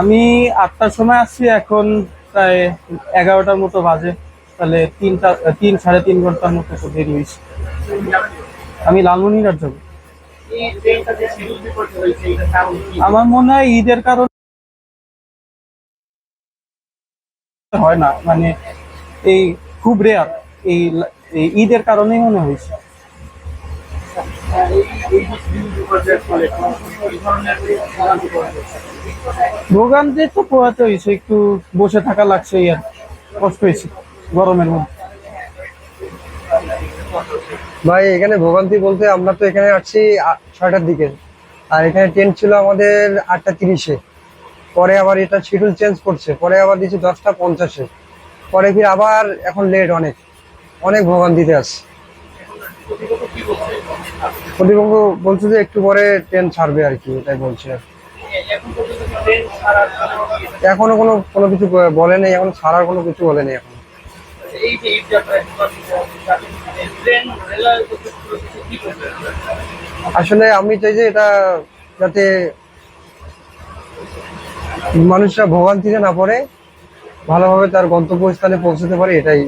আমি আটটার সময় আসছি, এখন প্রায় এগারোটার মতো বাজে। তাহলে তিনটা, তিন, সাড়ে তিন ঘণ্টার মতো দেরি হয়েছে। আমি লালমনিরহাট যাব। আমার মনে হয় ঈদের কারণে হয় না। মানে এই খুব রেয়ার এই ঈদের কারণেই মনে হয়েছে। ভোগান্তি তো পোহাতে হয়েছে একটু বসে থাকা লাগছে আর কষ্ট হয়েছে গরমের মধ্যে। ভাই, এখানে ভোগান্তি বলতে আমরা তো এখানে আসছি ছয়টার দিকে। আর এখানে ট্রেন ছিল আমাদের আটটা তিরিশে। পরে আবার এটা শিডিউল চেঞ্জ করছে। পরে আবার দিচ্ছে দশটা পঞ্চাশে। পরে ফির আবার এখন লেট অনেক। অনেক ভোগান্তিতে আছে। প্রতিপক্ষ বলছে যে একটু পরে ট্রেন ছাড়বে আর কি, এটাই বলছে। এখনও কোনো কোনো কিছু বলে নেই, এখন ছাড়ার কোনো কিছু বলে নেই এখন। আসলে আমি চাই যে এটা যাতে মানুষরা ভোগান্তিতে না পড়ে, ভালোভাবে তার গন্তব্যস্থানে পৌঁছতে পারে, এটাই